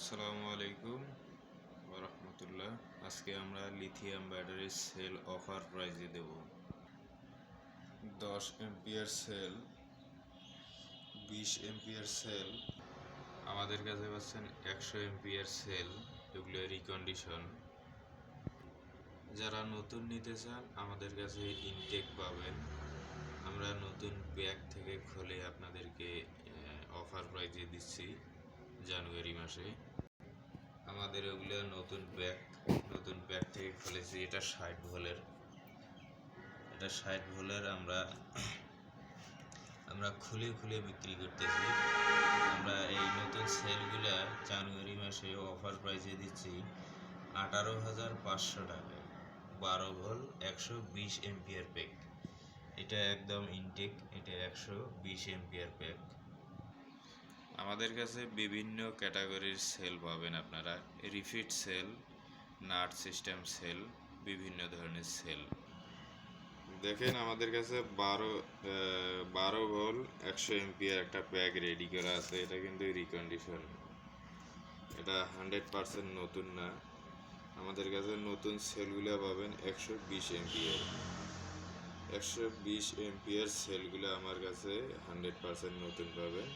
আসসালামু আলাইকুম রহমতুল্লাহ আজকে আমরা লিথিয়াম ব্যাটারি সেল অফার প্রাইজে দেব। দশ এমপিয়ার সেল, বিশ এমপিয়ার সেল, আমাদের কাছে পাচ্ছেন একশো এমপিয়ার সেল, এগুলো রিকন্ডিশন যারা নতুন নিতে চান, আমাদের কাছে ইনটেক পাবেন। আমরা নতুন ব্যাগ থেকে খুলে আপনাদেরকে অফার প্রাইজে দিচ্ছি। জানুয়ারি মাসে। আমাদের ওগুলো নতুন ব্যাগ নতুন ব্যাগ থেকে খুলেছি এটা ষাট ভোলের। এটা ষাট ভোলের আমরা আমরা খুলে খুলে বিক্রি করতেছি। আমরা এই নতুন সেলগুলা জানুয়ারি মাসে অফার প্রাইসে দিচ্ছি আঠারো হাজার পাঁচশো টাকায় বারো ভোল একশো বিশ এমপিয়ার প্যাক এটা একদম ইনটেক এটা একশো বিশ এমপিয়ার প্যাক আমাদের কাছে বিভিন্ন ক্যাটাগরির সেল পাবেন আপনারা। Refit cell nut system cell, বিভিন্ন ধরনের সেল। দেখেন আমাদের কাছে বারো বারো ভোল একশো এমপিয়ার একটা প্যাক রেডি করা আছে। এটা কিন্তু রিকন্ডিশন এটা হান্ড্রেড পারসেন্ট নতুন না। আমাদের কাছে নতুন সেলগুলো পাবেন একশো বিশ এমপিয়ার একশো বিশ এমপিয়ার সেলগুলো আমার কাছে হান্ড্রেড পারসেন্ট নতুন পাবেন।